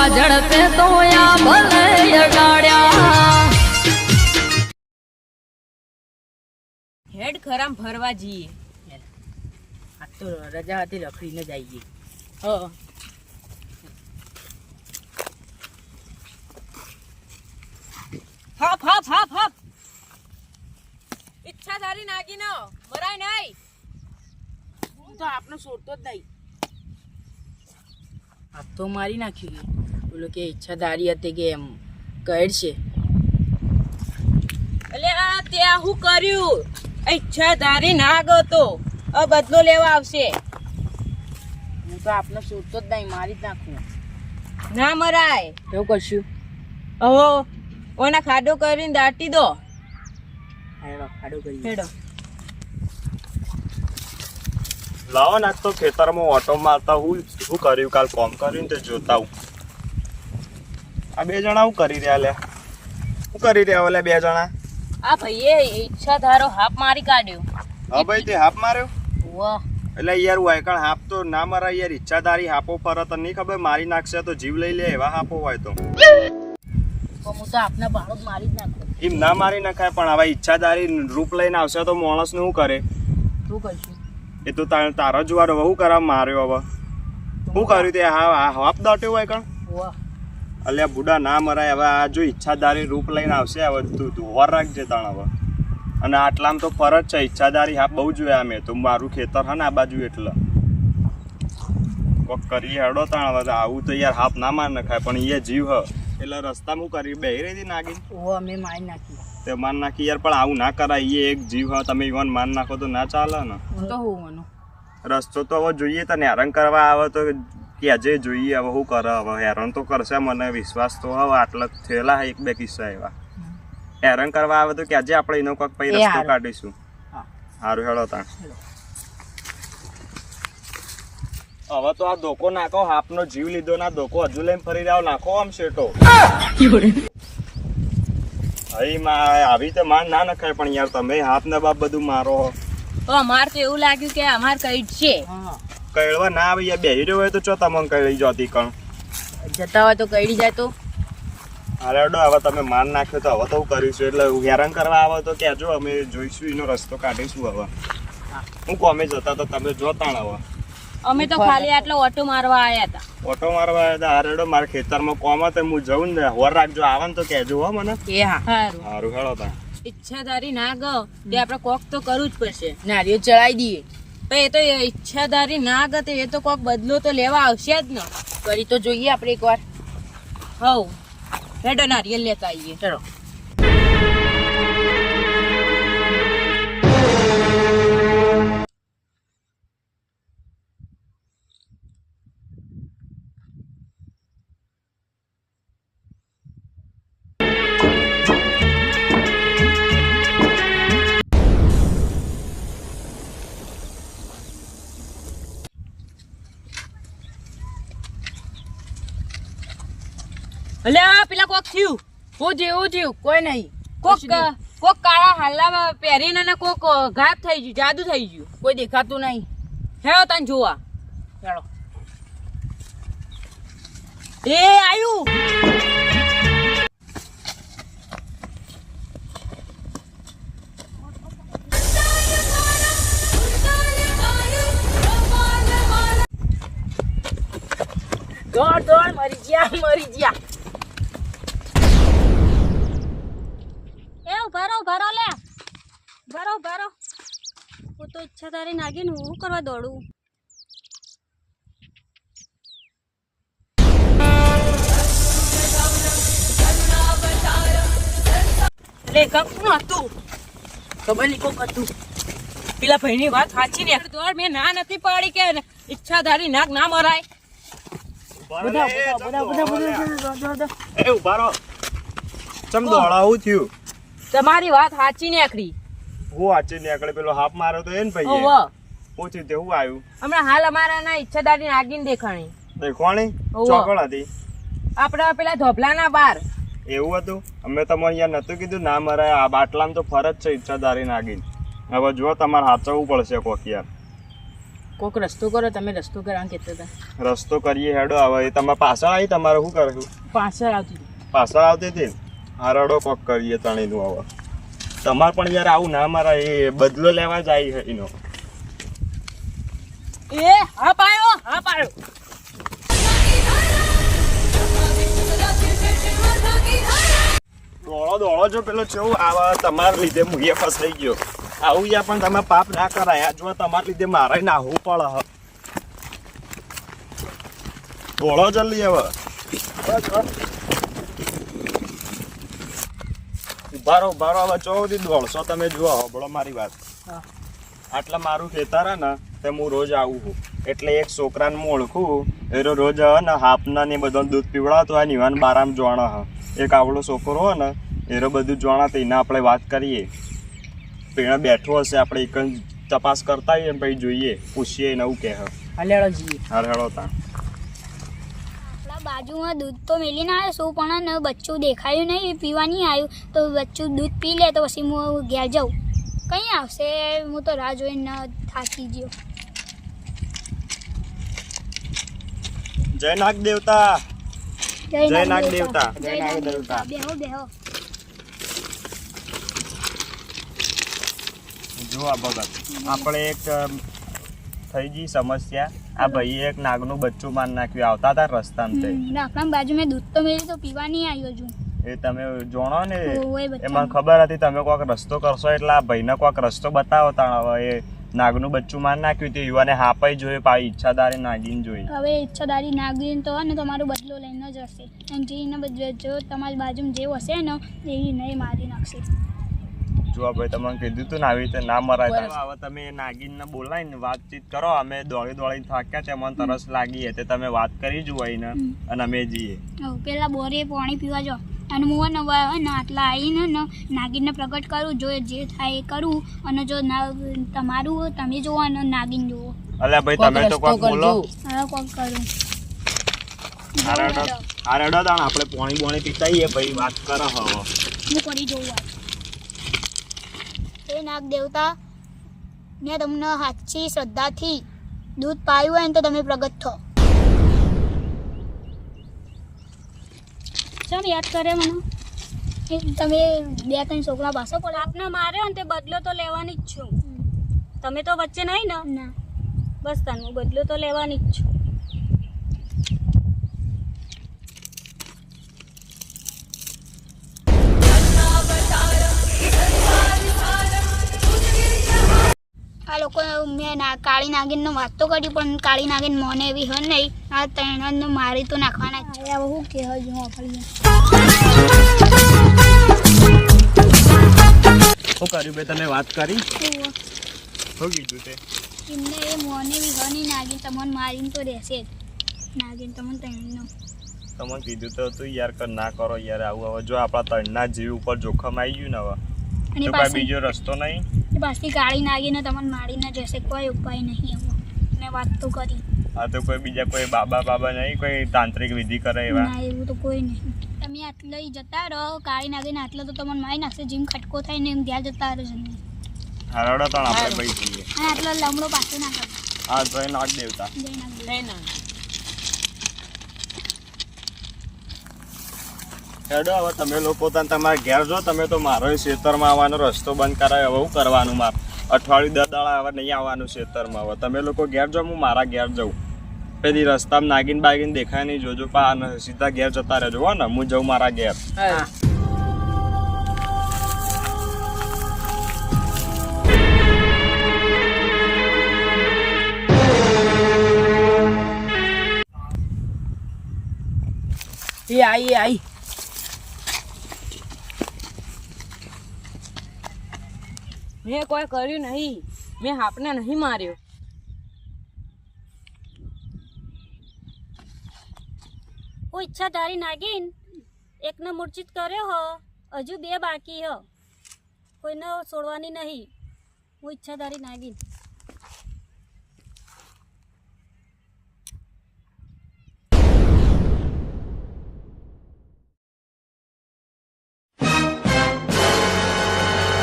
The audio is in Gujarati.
ફરવા પે તો આ ભલે અડાડ્યા હેડ ખરામ ફરવા જઈએ. આ તો રજા હતી લખડીને જઈએ. હ. હપ હપ હપ હપ ઈચ્છા ધારી નાગી ન મરાય નહીં. હું તો આપનો છોડતો જ નહીં. આ તો મારી નાખ્યું કે બોલો કે ઈચ્છાધારી હતી કે એમ કહેડ છે એટલે આ ત્યાં હું કર્યું. ઈચ્છા ધારી નાગ હતો. આ બદલો લેવા આવશે. હું તો આપને સૂરતો જ નહીં મારી જ નાખું. ના મરાય. એવું કરશું? ઓહો ઓના ખાડો કરીને દાટી દો. હેડો ખાડો કરી હેડો. લાવો ના આજ તો ખેતરમાં ઓટો મારતા હું શું કર્યું કાલ કોમ કર્યું ને તે જોતા હું. આ બે જણા શું કરી રહ્યા લે? શું કરી રહ્યા ઓલે બે જણા? આ ભાઈએ ઈચ્છા ધારો હાફ મારી કાઢ્યો. હા ભાઈ તે હાફ માર્યો? વાહ. એટલે યાર વાયકણ હાફ તો ના મરાય યાર ઈચ્છાધારી હાપો ફરે તો નહીં ખબર મારી નાખશે તો જીવ લઈ લે એવા હાપો હોય તો. હું આપને મારી જ નાખું. એમ ના મારી નખાય પણ હવે ઈચ્છાધારી રૂપ લઈને આવશે તો માણસ શું કરે? શું કરશું? એ તો તાર તારો જ વાર હવે શું કરા માર્યો હવે? શું કર્યું તે? હા હા હાફ દાટ્યો હોય કણ? વાહ. અલ્યા બુડા ના મરાય. હવે આ જો ઈચ્છાધારી રૂપ લઈને આવશે હવે તું તું વર રાખજે તાણ હવે. અને આટલામાં તો ફરજ છે ઈચ્છાધારી હા બહુ જોયા મેં તો મારું ખેતર હે ને આ બાજુ એટલે. કોક કરી હેડો તાણ હવે આવું તો યાર હાફ ના માર નખાય પણ એ જીવ હ. એટલે રસ્તામાં હું કરી બે રહી હતી નાગી ઓ અમે મારી નાખી. તે માર નાખી યાર પણ આવું ના કરાય. એ એક જીવ હ તમે ઈવન માર નાખો તો ના ચાલે ને. તો રસ્તો તો હવે જોઈએ તને હેરાન કરવા આવે તો કેજે જોઈએ હવે શું કરે હવે હેરાન તો કરશે મને વિશ્વાસ તો હવે આટલા થયેલા એક બે કિસ્સા એવા. હેરાન કરવા આવે તો કેજે આપણે એનો કોઈક પછી રસ્તો કાઢીશું. સારું હેડો તાણ. હવે તો આ ધોકો નાખો આપનો જીવ લીધો ના ધોકો હજુ લઈને ફરી રહ્યો નાખો આમ શેટો હઈ માં આવી તો માન ના નખાય પણ યાર તમે હાથ ને બાપ બધું મારો તો અમાર તો એવું લાગ્યું કે અમાર કઈ છે. હા. કળવા ના આવે યાર બેહી રહ્યો હોય તો ચો તમને કળી જોતી કણ. જતા હોય તો કઈડી જાય તો. અરે અડો હવે તમે માન નાખ્યો તો હવે તો હું કરીશું એટલે હેરાન કરવા આવે તો કહેજો અમે જોઈશું એનો રસ્તો કાઢીશું હવે. હું કોમે જતા તો તમે જોતા હવે. અમે તો ખાલી આટલો ઓટો મારવા આવ્યા હતા. ઓટો મારવા આવ્યા હતા? અરે અડો મારા ખેતરમાં કોમ હતો હું જઉં ને હોર રાખજો આવે ને તો કહેજો હો મને. એ હા. સારું સારું હેળો તા. ઈચ્છાધારી ના ગો તે આપણે કોક તો કરવું જ પડશે. નારિયો ચડાવી દઈએ. તો એ તો ઈચ્છાધારી ના ગતે, એ તો કોઈક બદલો તો લેવા આવશે જ ને. કરી તો જોઈએ આપણે એકવાર હવ હેડો નારિયેલ લેતા આવીએ. ચલો. એટલે પેલા કોક થયું. હું હું થયું કોઈ નહીં. કોક કોક કાળા હાલામાં પહેરીને ને કોક ગાયબ થઈ ગયું જાદુ થઈ ગયું. કોઈ દેખાતું નહીં. હેડો તને જોવા. ચાલો એ આયુ. દોડ દોડ મરી ગયા મરી ગયા. એ ઉભારો ઉભારો લે. ભરો ભરો. હું તો ઈચ્છા તારી નાગીને હું કરવા દોડું. એટલે કશું હતું. ખબર નહીં કોક હતું. પેલા ભાઈની વાત સાચી ને. દોડ મેં ના નથી પાડી કે ઈચ્છાધારી નાક ના મરાય. બધા બધા બધા બધા બધા બધા બધા એ ઊભા ચમ દોડાવું થયું. તમારી વાત સાચી નીકળી. હું સાચી નીકળે પેલો હાફ મારો તો એ ને ભાઈ ઓવ તે હું આવ્યું? હમણાં હાલ અમારા ના ઈચ્છાધારી નાગીને દેખાણી. દેખવાણી ઓવ. ચોકડ હતી. આપડા પેલા ધોબલાના બાર. એવું હતું? અમે તમે અહીંયા નતું કીધું. ના મારે આ બાટલામાં તો ફરજ છે ઈચ્છાદારી નાગીન. હવે જો તમારે સાચવવું પડશે કોક યાર કોક રસ્તો કરો તમે રસ્તો કરવા કહેતા હતા. રસ્તો કરીએ હેડો. હવે એ તમે પાછળ આવી તમારે શું કરશું? પાછળ આવતી પાછળ આવતી હતી? હારડો કોક કરીએ તણીનું હવે. તમારે પણ યાર આવું ના મારા એ બદલો લેવા જાય એનો. એ હા પાયો હા પાયો. દોડો દોડો જો પેલો કેવું આવા તમારા લીધે હું ફસાઈ ગયો. આવું યા પણ તમે પાપ ના કરાય. જો તમારા લીધે મારે નાહવું પડે હ. દોડો જલ્દી હવે. બારો ઊભા રહો હવે ચો સુધી દોડશો તમે જુઓ હબળો મારી વાત. આટલા મારું ખેતર ને તે હું રોજ આવું છું. એટલે એક છોકરાને હું ઓળખું એરો રોજ ને હાપના ને બધો દૂધ પીવડાવતો હોય નિવાન બારામ જોણા હ. એક આવડો છોકરો હો ને એરો બધું જોણા તો એને આપણે વાત કરીએ. પેણા બેઠો હશે આપણે એક તપાસ કરતા હોઈએ ને પછી જોઈએ પૂછીએ નવું કે હા. હાલે હેડો જઈએ. હેડો તા બાજુમાં દૂધ તો મેલીને આવ્યો છું પણ બચ્ચું દેખાયું નહીં પીવા નહીં આવ્યું તો બચ્ચું દૂધ પી લે તો પછી હું ઘેર જાઉં. કંઈ આવશે હું તો રાહ જોઈને થાકી ગયો. જય નાગ દેવતા જય નાગ દેવતા જય નાગ દેવતા બેહો બેહો. જો આ ભગત. આપણે એક થઈ ગઈ સમસ્યા. આ ભાઈએ એક નાગનું બચ્ચું માર નાખ્યું આવતા હતા રસ્તામાં આપણા બાજુ મેં દૂધ તો મેળ્યું તો પીવા નહીં આવ્યો છું. એ તમે જોણો ને એ મને ખબર હતી તમે કોઈક રસ્તો કરશો એટલે આ ભાઈને કોઈક રસ્તો બતાવો તાણ હવે એ નાગનું બચ્ચું માર નાખ્યું તે યુવાને હાપાઈ જોઈએ પાછી ઈચ્છાદારી નાગીન જોઈ. હવે ઈચ્છાદારી નાગીન તો ને તમારો બદલો લઈને જ હશે અને જેને બદલે જો તમારી બાજુમાં જે હશે ને એ નહીં મારી નાખશે. જો ભાઈ તમને કીધું હતું ને આવી રીતે ના મરાય. હવે તમે નાગીનને બોલાવીને વાતચીત કરો અમે દોડી દોડીને થાક્યા છે મને તરસ લાગી હતી તમે વાત કરી જુઓ એને અને અમે જઈએ. પેલા બોરે પાણી પીવા જાઓ. અને હું ને હવે આટલા આવીને ને નાગીનને પ્રગટ કરું જો જે થાય એ કરું અને જો તમારું તમે જોવો અને નાગિન જોવો અલ્યા ભાઈ તમે તો કોક બોલો. હવે કોક કરું. હારેડો હારેડો દાણ આપણે પાણી બોણી પીતાઈએ ભાઈ વાત કરો હવે. હું કરી જોઉં આ હે નાગ દેવતા મેં તમને સાચી શ્રદ્ધાથી દૂધ પાયું હોય ને તો તમે પ્રગટ થો. ચમ યાદ કરે મને? તમે બે ત્રણ છોકરા પાસે પણ આપને માર્યો ને તે બદલો તો લેવાની જ છું. તમે તો વચ્ચે નહીં ને. બસ તને હું બદલો તો લેવાની જ છું. લોકો મેં ના કાળી નાગીનનો વાત તો કરી પણ કાળી નાગીન મોને એવી હોય નહીં આ ત્રણ મારી તો નાખવાના છે. હું કે શું કર્યું વાત કરી? શું? કીધું તે? એમને એ મોને વિહવાની નાગીન તમને મારીને તો રહેશે જ. નાગીન તમને ત્રણનો તમને કીધું તો તું યાર કર ના કરો યાર આવું હવે. જો આપણા ત્રણના જીવ ઉપર જોખમ આવી ગયું ને હવે બીજો રસ્તો નહીં. પાછી કાળી નાગીને તમને મારીને જશે. કોઈ ઉપાય નહીં એવો. મેં વાત તો કરી. આ તો કોઈ બીજા કોઈ બાબા બાબા નહીં? કોઈ તાંત્રિક વિધિ કરે એવા? ના એવું તો કોઈ નહીં. તમે આટલે જતા રહો કાળી નાગીને આટલે તો તમને મારી નાખશે. જેમ ખટકો થાય ને એમ ત્યાં જતા રહો જલ્દી હારડો તો આપણે ભાઈ જઈએ અને આટલો લમડો પાછો નાખો. હા જય નાગ દેવતા. જય નાગ દેવતા. લઈ ના હેડો હવે તમે લોકો તને તમારા ઘેર જો તમે તો મારો ખેતરમાં આવવાનો રસ્તો બંધ કરાયો હવે હું કરવાનું માર? અઠવાડિયું દસ દાડા હવે નહીં આવવાનું ખેતરમાં હવે તમે લોકો ઘેર જો હું મારા ઘેર જાઉં. પેલી રસ્તામાં નાગીન બાગીન દેખાય નહીં જોજો પા અને સીધા ઘેર જતા રહેજો હો ને હું જાઉં મારા ઘેર. એ આઈ એ આઈ. મેં કોઈ કર્યું નહીં. મેં આપને નહીં માર્યો. હું ઈચ્છા તારી નાગીન એકને મૂર્છિત કર્યો હો, હજુ બે બાકી હો. કોઈને છોડવાની નહીં. હું ઈચ્છા તારી નાગીન